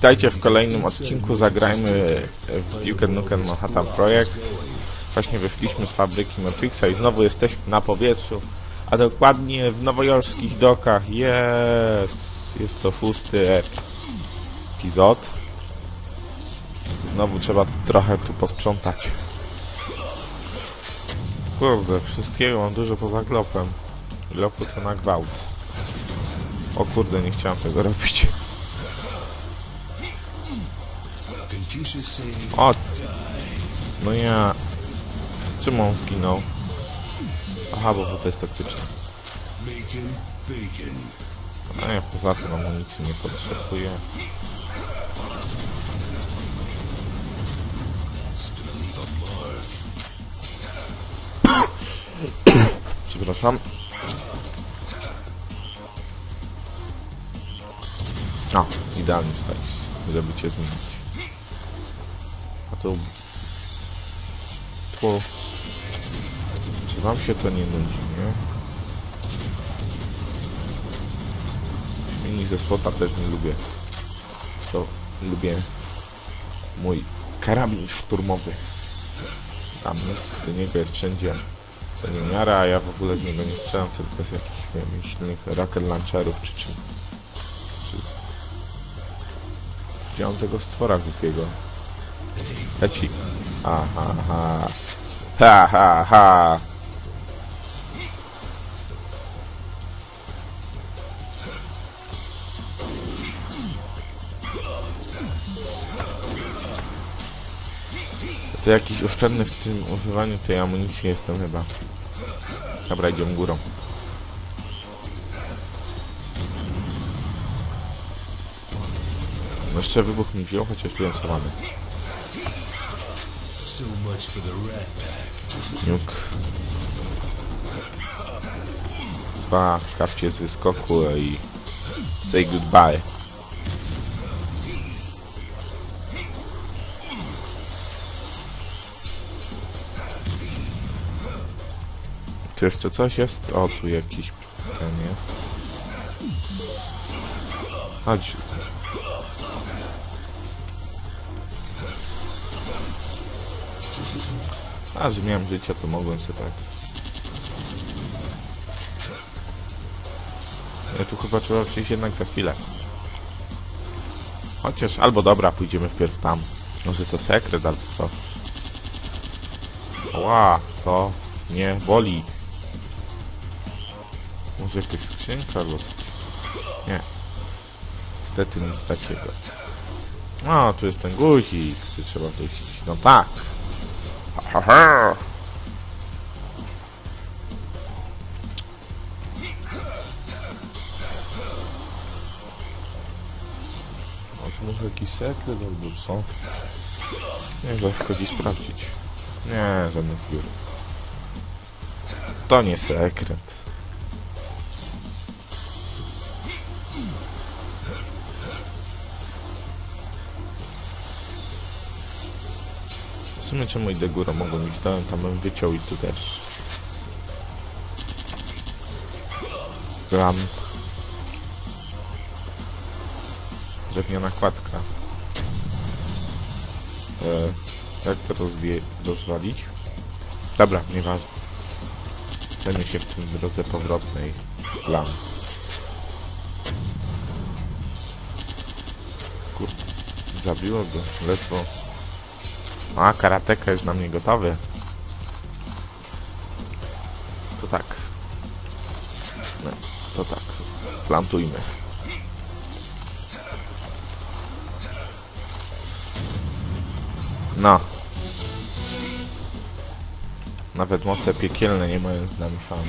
Witajcie w kolejnym odcinku Zagrajmy w Duke Nukem Manhattan Projekt. Właśnie wyszliśmy z fabryki Matrixa i znowu jesteśmy na powietrzu, a dokładnie w nowojorskich dokach. Jest! Jest to szósty epizod. Znowu trzeba trochę tu posprzątać. Kurde, wszystkiego mam dużo poza glopem. Glopu to na gwałt. O kurde, nie chciałem tego robić. O! No ja... Czemu on zginął? Aha, bo to jest toksyczne. A ja poza tym amunicji nie potrzebuję. Przepraszam. O, idealnie stoisz, żeby cię zmienić. Tu... Tu... Czy wam się to nie nudzi, nie? Mini ze spota też nie lubię. To lubię mój karabin szturmowy. Tam nic do niego jest wszędzie miara, a ja w ogóle z niego nie strzelam, tylko z jakichś wymyślnych rocket launcherów czy czym. Czy... Mam tego stwora głupiego? Leci. Ha, ha, ha. Ha, ha, ha. To jakiś oszczędny w tym używaniu tej amunicji jestem chyba. Dobra, idziemy górą. No jeszcze wybuch mi wziął, chociaż byłem schowany. So much for the rat pack. Kapcie z wyskoku i say goodbye. Tu jeszcze coś jest? O, tu jakiś jest. Chodź. A, że miałem życia, to mogłem sobie tak. Ja tu chyba trzeba przyjść jednak za chwilę. Chociaż, albo dobra, pójdziemy wpierw tam. Może to sekret, albo co. Ła, to nie boli. Może jakaś skrzynka albo. Nie. Niestety nic takiego. No, tu jest ten guzik, który trzeba wrócić. No tak. Ha, ha, czy może jakiś sekret albo co? Nie, go wchodzi sprawdzić. Nie, żadnych biur. To nie sekret. Sumie czemu idę górą? Mogłem iść dołem, tam bym wyciął i tu też. Gram. Drewniana kładka. E, jak to rozwalić? Dobra, nieważne. Zajmę się w tym drodze powrotnej. Plan. Kurde, zabiło go, ledwo. A, karateka jest na mnie gotowy. To tak. No, to tak. Plantujmy. No. Nawet moce piekielne nie mają z nami szans.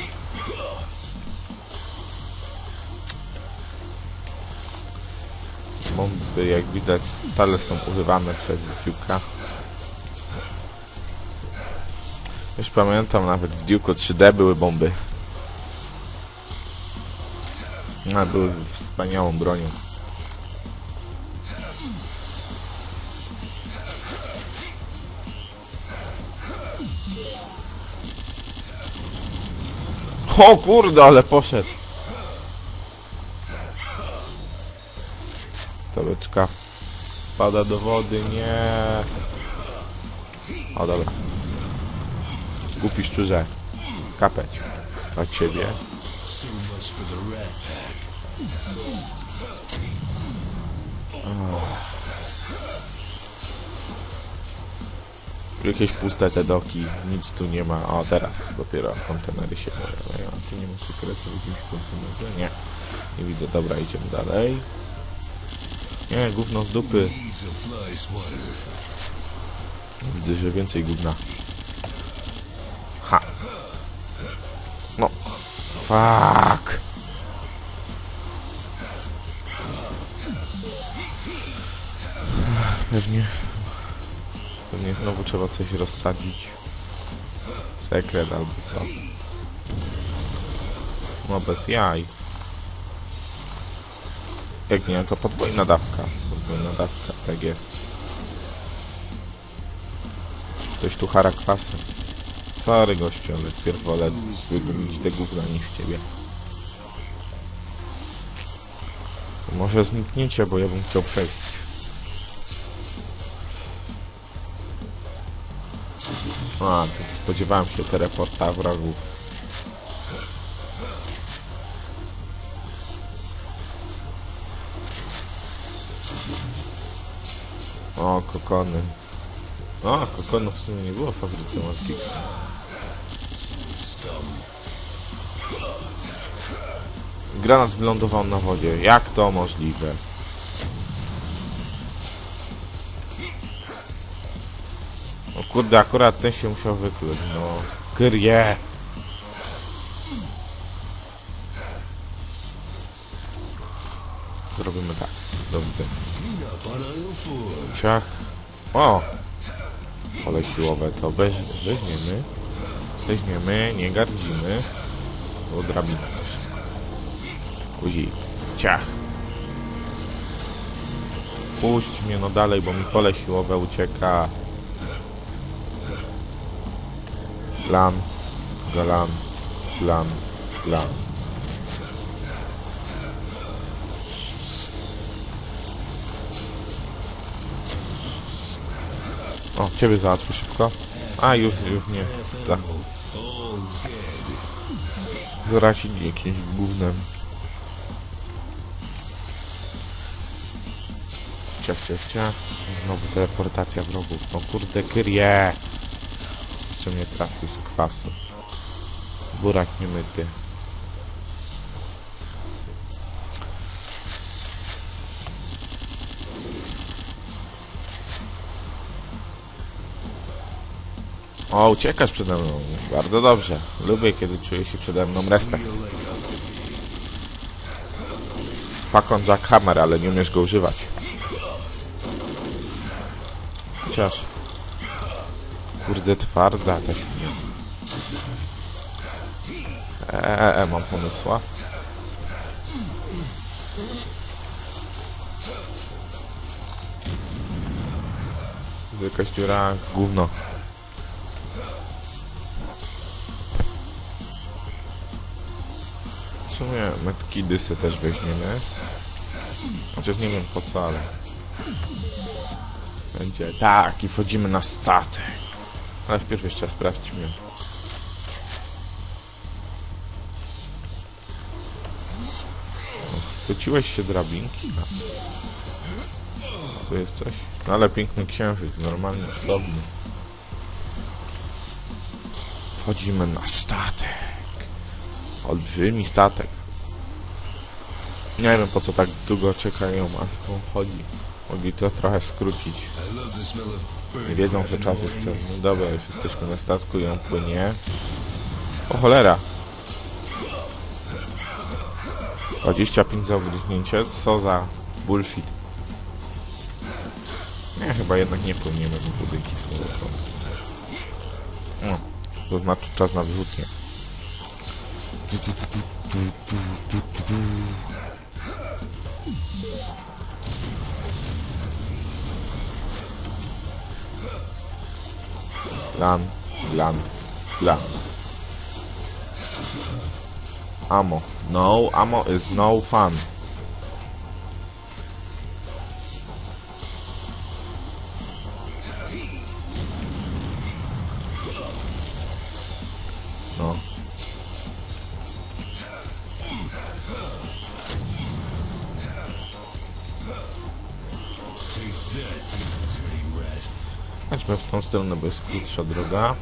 Bomby, jak widać, stale są używane przez Duke'a. Już pamiętam, nawet w Duke'u 3D były bomby. No, były wspaniałą bronią. O kurde, ale poszedł. Toleczka Spada do wody, nie. O dobra. Głupi szczurze. Kapeć. Od ciebie. Jakieś puste te doki, nic tu nie ma. O, teraz dopiero kontenery się pojawiają. Tu nie ma sekretu w jakimś kontenerze? Nie. Nie widzę. Dobra, idziemy dalej. Nie, gówno z dupy. Widzę, że więcej gówna. Fuck. Pewnie. Pewnie znowu trzeba coś rozsadzić. Sekret albo co. No bez jaj. Jak nie, to podwójna dawka. Podwójna dawka, tak jest. Ktoś tu hara kwasy. Sorry gościu, ale wpierw wolę wygubić te gówna niż ciebie. Może znikniecie, bo ja bym chciał przejść. A, to spodziewałem się teleporta wrogów. O, kokony. O, kokonów w sumie nie było w fabryce morskich. Granat wylądował na wodzie. Jak to możliwe? O kurde, akurat ten się musiał wykluć, no. Kyrie! Zrobimy tak. Do widzenia. Clean up on aisle four. Ciach. O! Pole siłowe to weź, weźmiemy. Weźmiemy, nie gardzimy. Bo drabina też. Guzik. Ciach. Puść mnie no dalej, bo mi pole siłowe ucieka. Lan. Galan. Lan. Lan. O, ciebie załatwię szybko. A, już, już nie. Dead. Zrasili jakimś gównem. Ciach, ciach, ciach. Znowu teleportacja wrogów. No kurde, Kyrie! Jeszcze mnie trafił z kwasu. Burak niemyty. O, uciekasz przede mną. Bardzo dobrze. Lubię, kiedy czuję się przede mną respekt. Pakon Jackhammer, ale nie umiesz go używać. Chociaż... Kurde, twarda ta świnia. Eee, mam pomysła. Jakaś dziura, gówno. W sumie metki dysy też weźmiemy. Chociaż nie wiem po co, ale... Będzie... Tak, i wchodzimy na statek. Ale wpierw jeszcze sprawdźmy. Chwyciłeś się drabinki? No. Tu jest coś? No ale piękny księżyc, normalnie, cudowny. Wchodzimy na statek. Olbrzymi statek. Nie wiem po co tak długo czekają, aż on wchodzi. Mogli to trochę skrócić. Nie wiedzą, że czas jest cenny. Dobra, już jesteśmy na statku i on płynie. O cholera! 25 za ugryźnięcie. Co za bullshit. Nie, chyba jednak nie płyniemy w budynki powrotem. No, to znaczy czas na wyrzutnie. Lan, lan, lan. Ammo. No, ammo is no fun. Stronę, bo jest krótsza droga.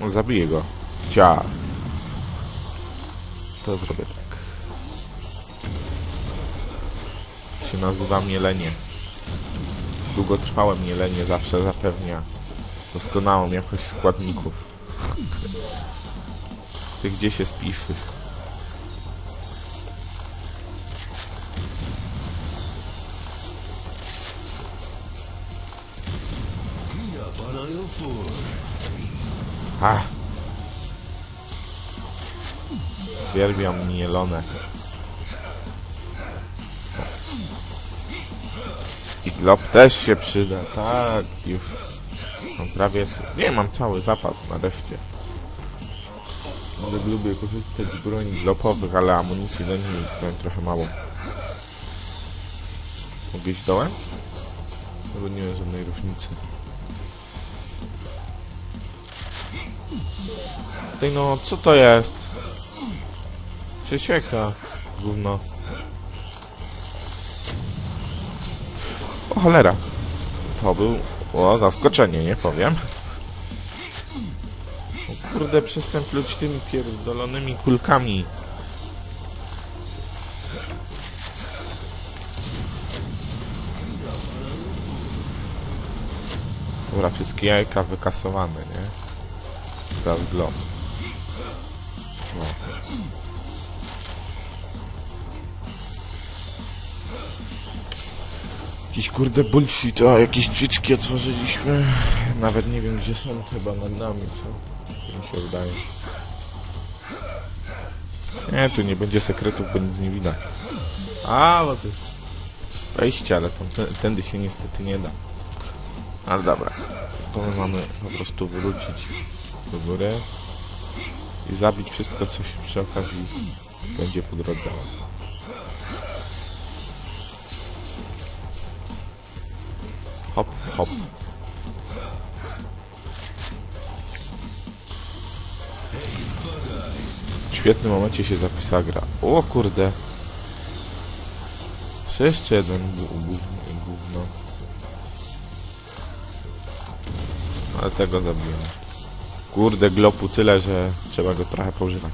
No, zabiję go. Cia. To zrobię tak. Się nazywa mielenie. Długotrwałe mielenie zawsze zapewnia doskonałą jakość składników. Ty gdzie się spiszy? A! Uwielbiam mielone. I glob też się przyda, tak, już. Mam prawie... Nie, mam cały zapas nareszcie. Ale lubię korzystać z broni glopowych, ale amunicji do nich mam trochę mało. Mogę iść dołem? Bo nie ma żadnej różnicy. Tej no, co to jest? Przesieka. Gówno. O cholera. To był... O, zaskoczenie, nie powiem. O kurde, przestęp tymi pierdolonymi kulkami. Dobra, wszystkie jajka wykasowane, nie? Teraz glob. Jakiś kurde bullshit, a jakieś drzwiczki otworzyliśmy. Nawet nie wiem gdzie są, chyba nad nami, co? Mi się wydaje. Nie, tu nie będzie sekretów, bo nic nie widać. A, bo to jest wejście, ale tam, tę- tędy się niestety nie da. Ale dobra. To my mamy po prostu wrócić do góry i zabić wszystko, co się przy okazji będzie po drodze. Hop, hop. W świetnym momencie się zapisała gra. O kurde. Jeszcze jeden gó- gó- gówno. Ale tego zabiłem. Kurde, glopu tyle, że trzeba go trochę poużywać.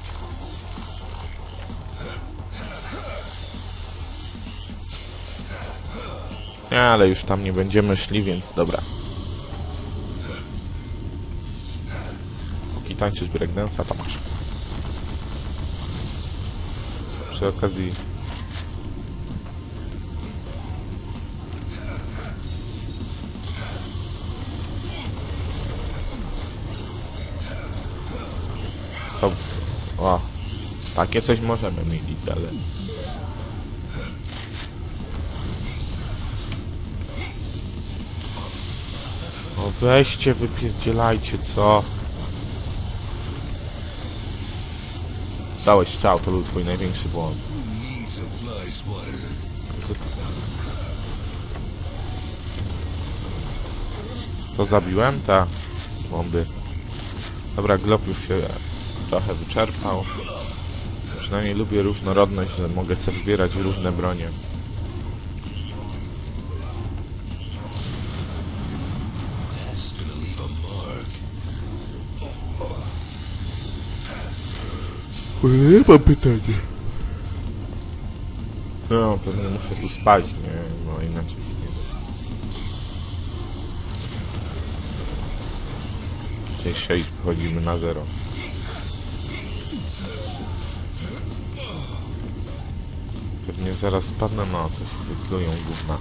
Ale już tam nie będziemy szli, więc dobra. Póki tańczysz breakdance'a, to masz. Przy okazji... Stop. O, takie coś możemy mieć, ale... O weźcie, wypierdzielajcie, co? Dałeś strzał, to był twój największy błąd. To zabiłem? Ta. Bomby. Dobra, glob już się trochę wyczerpał. Przynajmniej lubię różnorodność, że mogę sobie wybierać różne bronie. Nie mam pytania. No, pewnie muszę tu spać, nie? No inaczej się nie da. Dzisiaj 6 wchodzimy na 0. Pewnie zaraz spadnę, no to się wyklują gówna.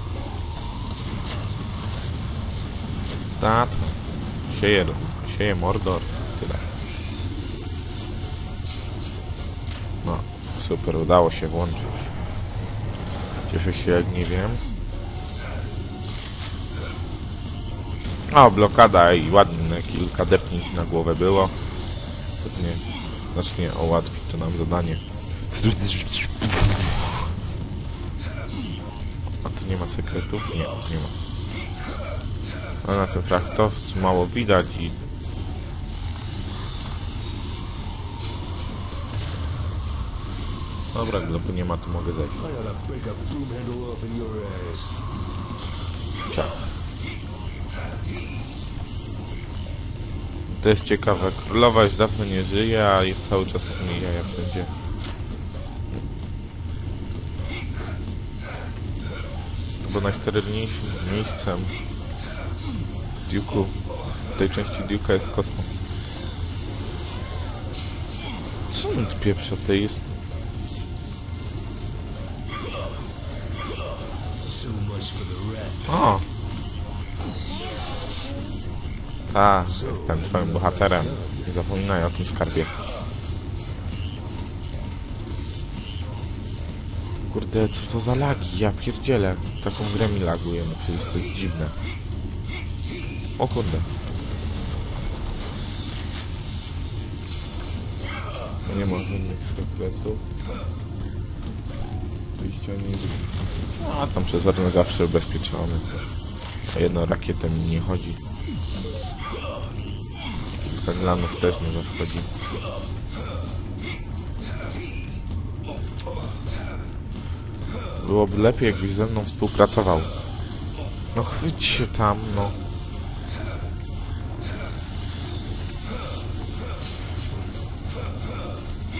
Tak, sieje, sieje Mordor, tyle. No, super, udało się włączyć. Cieszę się jak nie wiem. O, blokada i ładne kilka depnięć na głowę było. Pewnie znacznie ułatwi to nam zadanie. A tu nie ma sekretów? Nie, nie ma. A na tym frachtowcu mało widać i Dobra, globu nie ma, to mogę zejść. Ciach. To jest ciekawe. Królowa już dawno nie żyje, a jest cały czas mi jaja wszędzie. Bo najsterylniejszym miejscem w Duke'u, w tej części Duke'a jest kosmos. Co on pieprza? To jest... Tak, jestem twoim bohaterem. Nie zapominaj o tym skarbie. Kurde, co to za lagi? Ja pierdzielę. Taką grę mi laguje, no przecież to jest dziwne. O kurde. Nie ma żadnych sekretów. Wyjścia nie. A tam przezorny zawsze ubezpieczony. A jedną rakietę mi nie chodzi. Kilka glanów też nie zachodzi. Byłoby lepiej, jakbyś ze mną współpracował. No chwyć się tam, no.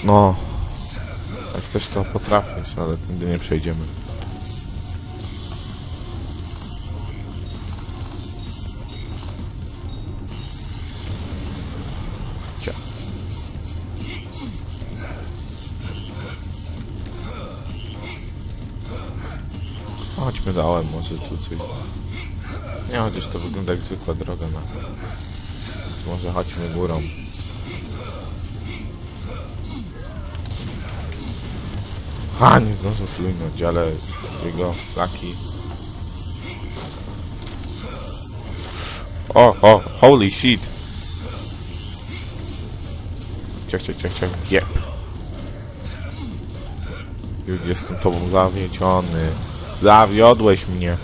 No. Jak coś to potrafisz, ale nigdy nie przejdziemy. Dołem, może tu coś... Nie, chociaż to wygląda jak zwykła droga na... Więc może chodźmy górą. Ha, nie zdążę plujnąć, ale jego flaki... O, o, holy shit! Ciach, ciach, ciach, ciach, jep. Już jestem tobą zawiedziony. Zawiodłeś mnie.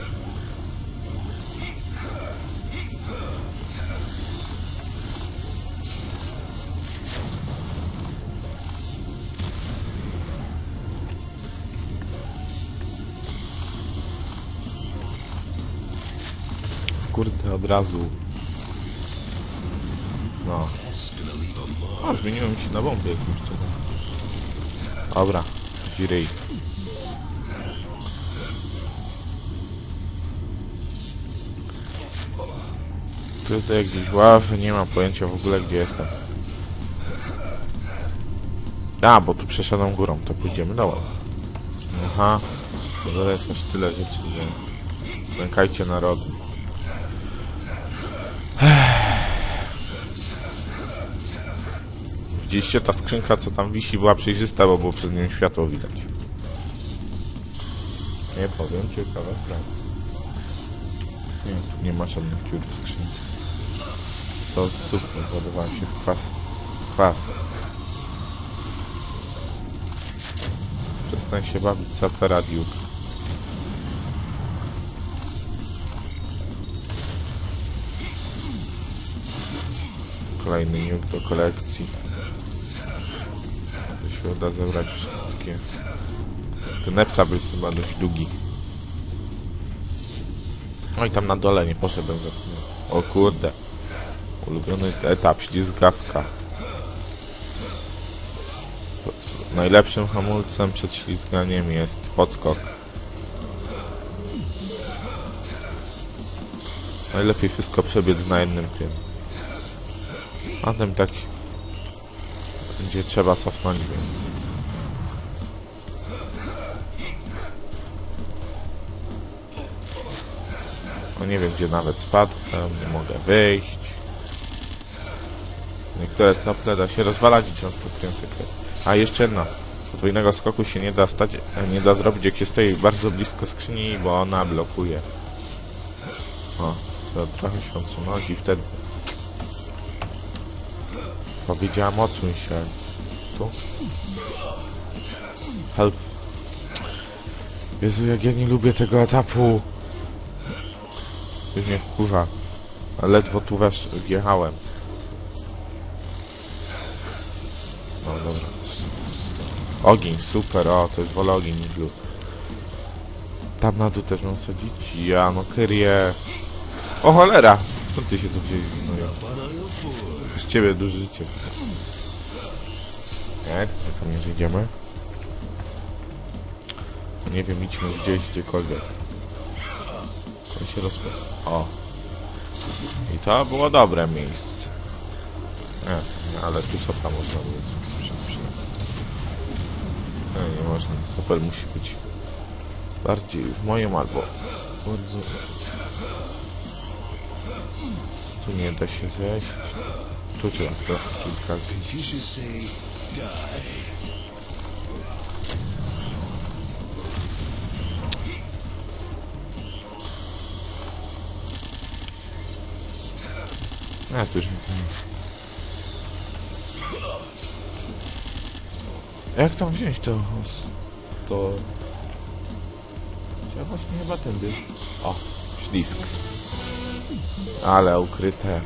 Kurde, od razu. No. A, zmieniłem się na bombę jakimś cudem. Dobra, dzirej. Tutaj gdzieś ławę, nie mam pojęcia w ogóle gdzie jestem. A, bo tu przeszedłem górą, to pójdziemy dołem. Aha, to jest aż tyle rzeczy, że... Lękajcie narodu. Widzieliście, ta skrzynka, co tam wisi, była przejrzysta, bo było przez nią światło widać. Nie powiem, ciekawa sprawa. Nie, tu nie ma żadnych dziur w skrzynce. To super, załadowałem się w kwas. Kwas. Przestań się bawić sapera Duke. Kolejny nuke do kolekcji. To się uda zebrać wszystkie. Ten eptab jest chyba dość długi. No i tam na dole nie poszedłem za. O kurde. Ulubiony etap, ślizgawka. Najlepszym hamulcem przed ślizganiem jest podskok. Najlepiej wszystko przebiec na jednym tym. A tym tak będzie trzeba cofnąć, więc... No nie wiem gdzie nawet spadłem, nie mogę wyjść. Niektóre sople da się rozwalać i często sekret. A jeszcze jedna. Podwójnego skoku się nie da stać, e, nie da zrobić jak się stoi bardzo blisko skrzyni, bo ona blokuje. O, to trochę się odsunąć i wtedy... Powiedziałam odsuń się. Tu? Help. Jezu, jak ja nie lubię tego etapu. Już mnie wkurza. Ledwo tu wesz wjechałem. No. dobra. Ogień, super, o, to jest wolę ogień niż lód. Tam na dół też mam sadzić? Ja, no Kyrie. O cholera! Skąd ty się tu wzięli? No ja. Z ciebie duże życie. Nie, tutaj tam nie zejdziemy. Nie wiem, idźmy gdzieś, gdziekolwiek. To się rozpo... O. I to było dobre miejsce. Nie, ale tu sopa można było przy, przy... Nie, nie można. Super musi być bardziej w moim albo bardzo... Tu nie da się zejść. Tu trzeba kilka die. A, tu już... Jak tam wziąć to... To... Ja właśnie chyba tędy. O, ślisk. Ale ukryte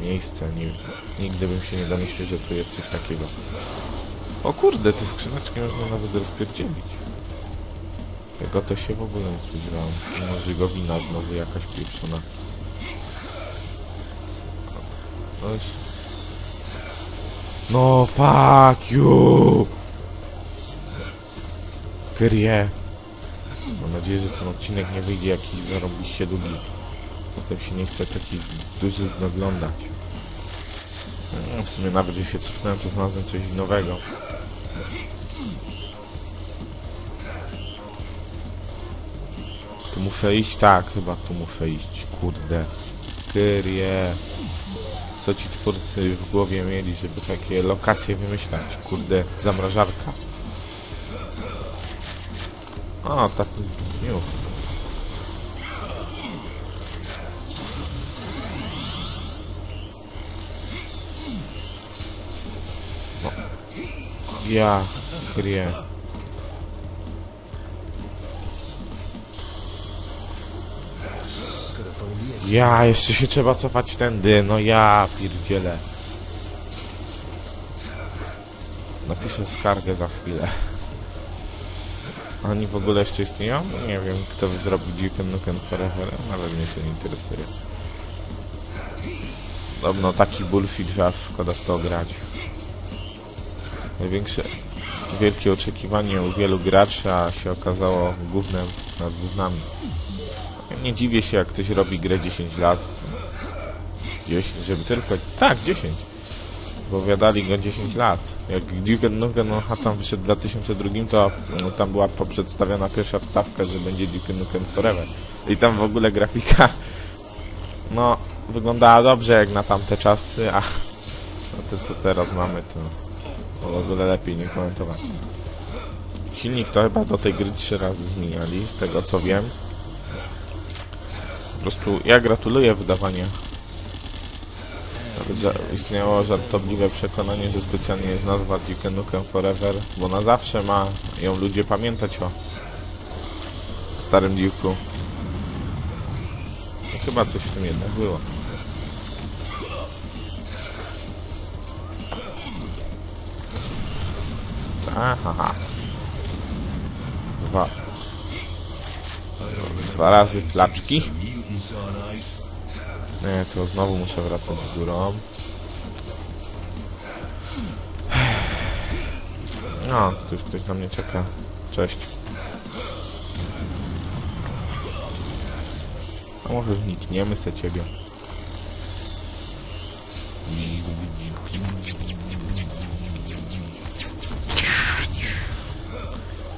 miejsce. Nigdy bym się nie domyślił, że tu jest coś takiego. O kurde, te skrzyneczki można nawet rozpierdzielić. Tego to się w ogóle nie spodziewałem. No, żygowina znowu jakaś pieprzona. No. No fuck you! Kyrie. Mam nadzieję, że ten odcinek nie wyjdzie jakiś zarobiście długi. Potem się nie chce takich duży oglądać. No, w sumie nawet, że się cofnąłem, to znalazłem coś nowego. Tu muszę iść? Tak, chyba tu muszę iść. Kurde. Kyrie. Co ci twórcy w głowie mieli, żeby takie lokacje wymyślać? Kurde, zamrażarka. O, ostatni dniu. No. Ja, Kyrie. Ja, jeszcze się trzeba cofać tędy, no ja pierdzielę. Napiszę skargę za chwilę. Oni w ogóle jeszcze istnieją? Nie wiem, kto by zrobił Duke Nukem Forever, nawet mnie to nie interesuje. Podobno taki bullshit, że aż szkoda w to grać. Największe, wielkie oczekiwanie u wielu graczy, a się okazało gównem nad gównami. Nie dziwię się, jak ktoś robi grę 10 lat. 10, żeby tylko... Tak, 10. Bo wiadali go 10 lat. Jak Duke Nukem Manhattan wyszedł w 2002, to no, tam była poprzedstawiona pierwsza wstawka, że będzie Duke Nukem Forever. I tam w ogóle grafika... No, wyglądała dobrze jak na tamte czasy, a... No to co teraz mamy, to... to w ogóle lepiej nie komentować. Silnik to chyba do tej gry trzy razy zmieniali, z tego co wiem. Po prostu ja gratuluję wydawania. Istniało żartobliwe przekonanie, że specjalnie jest nazwa Duke Nukem Forever, bo na zawsze ma ją ludzie pamiętać o starym Duke'u. Chyba coś w tym jednak było. Aha. Dwa. Dwa razy flaczki. Nie, to znowu muszę wracać górą. No, tu już ktoś na mnie czeka. Cześć. A może znikniemy se ciebie.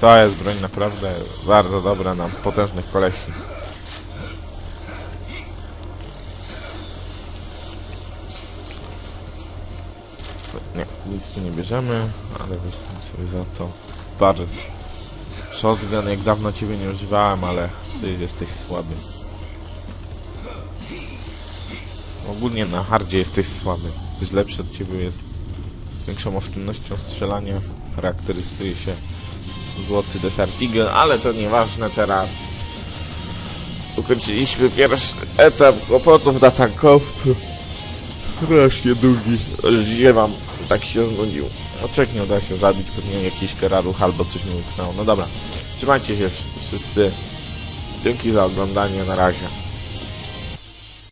To jest broń naprawdę bardzo dobra na potężnych kolesi. Nie, nic tu nie bierzemy, ale weźmy sobie za to bar. Shotgun, jak dawno ciebie nie używałem, ale ty jesteś słaby. Ogólnie na hardzie jesteś słaby. Ktoś lepszy od ciebie jest z większą oszczędnością strzelania. Charakteryzuje się złoty Desert Eagle, ale to nieważne teraz. Ukończyliśmy pierwszy etap kłopotów na tankowcu. Strasznie długi. Ziewam. Tak się znudził. O trzech nie uda się zabić, pewnie jakiś keraruch albo coś mi uknęło. No dobra, trzymajcie się wszyscy. Dzięki za oglądanie, na razie.